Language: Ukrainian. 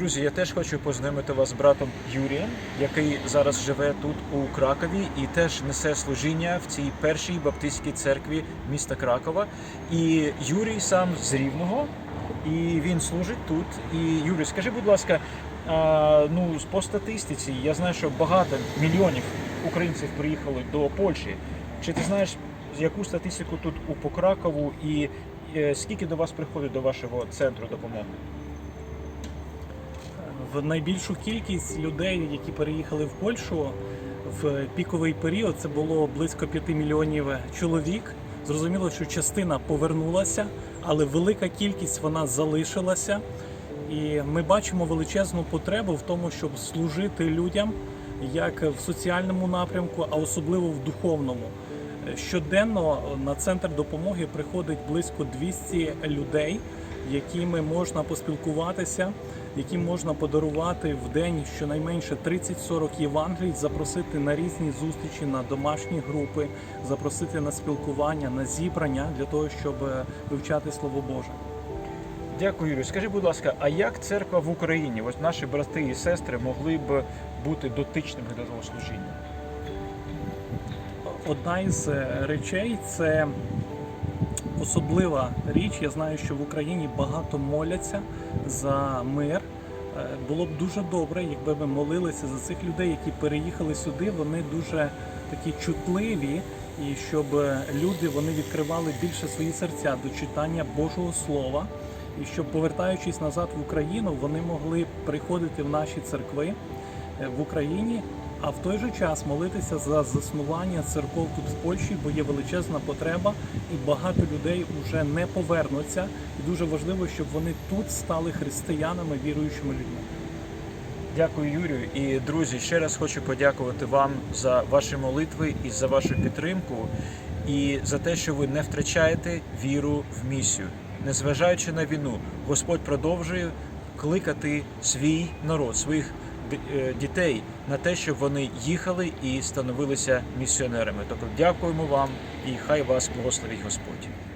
Друзі, я теж хочу познайомити вас з братом Юрієм, який зараз живе тут у Кракові і теж несе служіння в цій першій баптистській церкві міста Кракова. І Юрій сам з Рівного, і він служить тут. І Юрій, скажи, будь ласка, а, ну по статистиці, я знаю, що багато мільйонів українців приїхали до Польщі. Чи ти знаєш яку статистику тут у по Кракову і е, скільки до вас приходить до вашого центру допомоги? В найбільшу кількість людей, які переїхали в Польщу в піковий період, це було близько 5 мільйонів чоловік. Зрозуміло, що частина повернулася, але велика кількість вона залишилася. І ми бачимо величезну потребу в тому, щоб служити людям як в соціальному напрямку, а особливо в духовному. Щоденно на центр допомоги приходить близько 200 людей, якими можна поспілкуватися, яким можна подарувати в день щонайменше 30-40 євангелій, запросити на різні зустрічі, на домашні групи, запросити на спілкування, на зібрання для того, щоб е, вивчати Слово Боже. Дякую, Юрій. Скажи, будь ласка, а як церква в Україні? Ось наші брати і сестри могли б бути дотичними до того служіння? Одна із е, речей це особлива річ. Я знаю, що в Україні багато моляться за мир. Е, Було б дуже добре, якби ми молилися за цих людей, які переїхали сюди. Вони дуже такі чутливі, і щоб е, люди вони відкривали більше свої серця до читання Божого Слова, і щоб повертаючись назад в Україну, вони могли приходити в наші церкви в Україні, а в той же час молитися за заснування церков тут в Польщі, бо є величезна потреба, і багато людей вже не повернуться. І дуже важливо, щоб вони тут стали християнами, віруючими людьми. Дякую, Юрію. І друзі, ще раз хочу подякувати вам за ваші молитви і за вашу підтримку, і за те, що ви не втрачаєте віру в місію. Незважаючи на війну, Господь продовжує кликати свій народ, своїх дітей на те, щоб вони їхали і становилися місіонерами. Тобто дякуємо вам і хай вас благословить Господь.